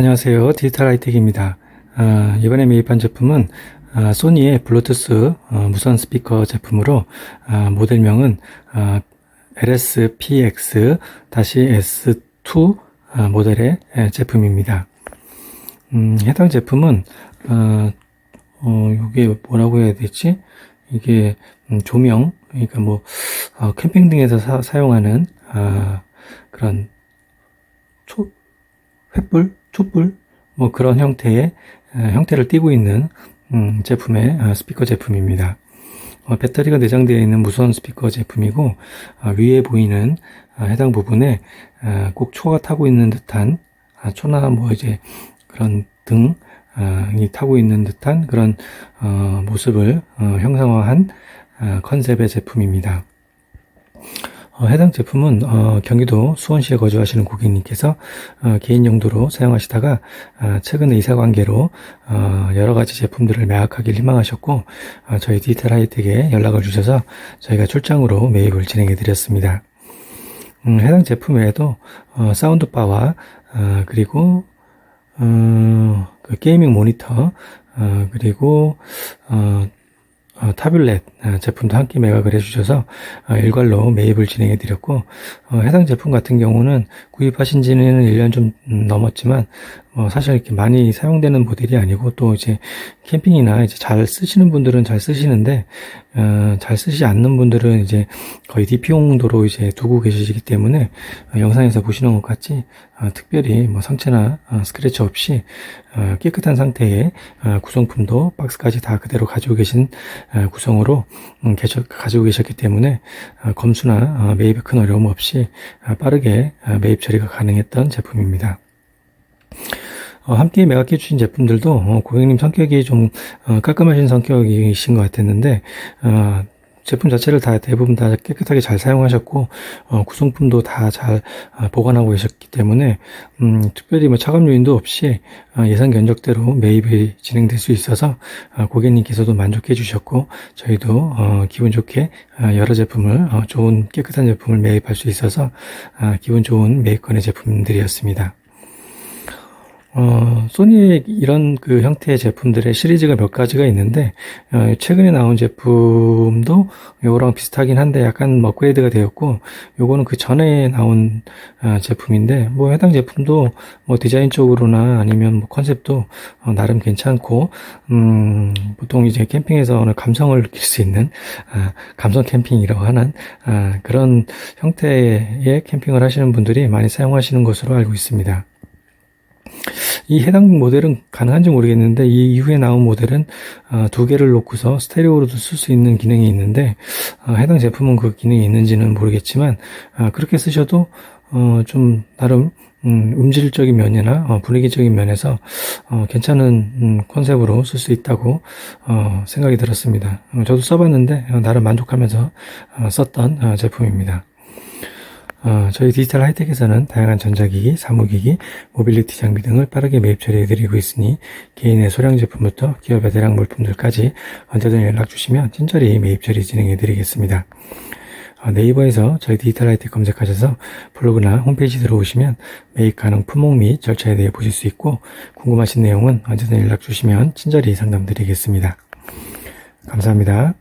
안녕하세요. 디지털 하이텍입니다. 아, 이번에 매입한 제품은 아, 소니의 블루투스 어, 무선 스피커 제품으로 아, 모델명은 아, LSPX-S2 아, 모델의 에, 제품입니다. 음, 해당 제품은 어, 어, 이게 뭐라고 해야 되지? 이게 음, 조명, 그러니까 뭐 어, 캠핑 등에서 사, 용하는 아, 그런 초, 횃불, 촛불, 뭐 그런 형태의 에, 형태를 띠고 있는 음, 제품의 아, 스피커 제품입니다. 어, 배터리가 내장되어 있는 무선 스피커 제품이고 아, 위에 보이는 아, 해당 부분에 아, 꼭 초가 타고 있는 듯한 아, 초나 뭐 이제 그런 등이 타고 있는 듯한 그런 어, 모습을 어, 형상화한 아, 컨셉의 제품입니다. 어, 해당 제품은 어, 경기도 수원시에 거주하시는 고객님께서 어, 개인 용도로 사용하시다가 아, 최근에 이사 관계로 어, 여러 가지 제품들을 매각하길 희망하셨고 어, 저희 디지털 하이텍에 연락을 주셔서 저희가 출장으로 매입을 진행해 드렸습니다. 음, 해당 제품 외에도 어, 사운드바와 어, 그리고 어, 그 게이밍 모니터 어, 그리고 어, 어, 타블렛 어, 제품도 함께 매각을 해주셔서 어, 일괄로 매입을 진행해 드렸고 어, 해당 제품 같은 경우는 구입하신 지는 1년 좀 음, 넘었지만 어, 사실 이렇게 많이 사용되는 모델이 아니고 또 이제 캠핑이나 이제 잘 쓰시는 분들은 잘 쓰시는데 어, 잘 쓰시지 않는 분들은 이제 거의 DP용도로 이제 두고 계시기 때문에 어, 영상에서 보시는 것 같이 어, 특별히 뭐 상처나 어, 스크래치 없이 어, 깨끗한 상태의 어, 구성품도 박스까지 다 그대로 가지고 계신 어, 구성으로 음, 계셔- 가지고 계셨기 때문에 어, 검수나 어, 매입에 큰 어려움 없이 어, 빠르게 어, 매입 처리가 가능했던 제품입니다. 어, 함께 매각해 주신 제품들도 어, 고객님 성격이 좀 어, 깔끔하신 성격이신 것 같았는데 어, 제품 자체를 다 대부분 다 깨끗하게 잘 사용하셨고 어, 구성품도 다 잘 보관하고 계셨기 때문에 음, 특별히 뭐 차감 요인도 없이 어, 예상 견적대로 매입이 진행될 수 있어서 어, 고객님께서도 만족해 주셨고 저희도 어, 기분 좋게 어, 여러 제품을 어, 좋은 깨끗한 제품을 매입할 수 있어서 어, 기분 좋은 매입권의 제품들이었습니다. 어, 소니의 이런 그 형태의 제품들의 시리즈가 몇 가지가 있는데, 어, 최근에 나온 제품도 요거랑 비슷하긴 한데 약간 업그레이드가 되었고, 요거는 그 전에 나온 어, 제품인데, 뭐 해당 제품도 뭐 디자인적으로나 아니면 뭐 컨셉도 어, 나름 괜찮고, 음, 보통 이제 캠핑에서 어느 감성을 느낄 수 있는, 아, 감성 캠핑이라고 하는, 아, 그런 형태의 캠핑을 하시는 분들이 많이 사용하시는 것으로 알고 있습니다. 이 해당 모델은 가능한지 모르겠는데 이 이후에 나온 모델은 어, 두 개를 놓고서 스테레오로도 쓸 수 있는 기능이 있는데 어, 해당 제품은 그 기능이 있는지는 모르겠지만 어, 그렇게 쓰셔도 어, 좀 나름 음, 음질적인 면이나 어, 분위기적인 면에서 어, 괜찮은 음, 컨셉으로 쓸 수 있다고 어, 생각이 들었습니다. 어, 저도 써봤는데 어, 나름 만족하면서 어, 썼던 어, 제품입니다. 어, 저희 디지털 하이텍에서는 다양한 전자기기, 사무기기, 모빌리티 장비 등을 빠르게 매입 처리해드리고 있으니 개인의 소량 제품부터 기업의 대량 물품들까지 언제든 연락 주시면 친절히 매입 처리 진행해드리겠습니다. 어, 네이버에서 저희 디지털 하이텍 검색하셔서 블로그나 홈페이지 들어오시면 매입 가능 품목 및 절차에 대해 보실 수 있고 궁금하신 내용은 언제든 연락 주시면 친절히 상담드리겠습니다. 감사합니다.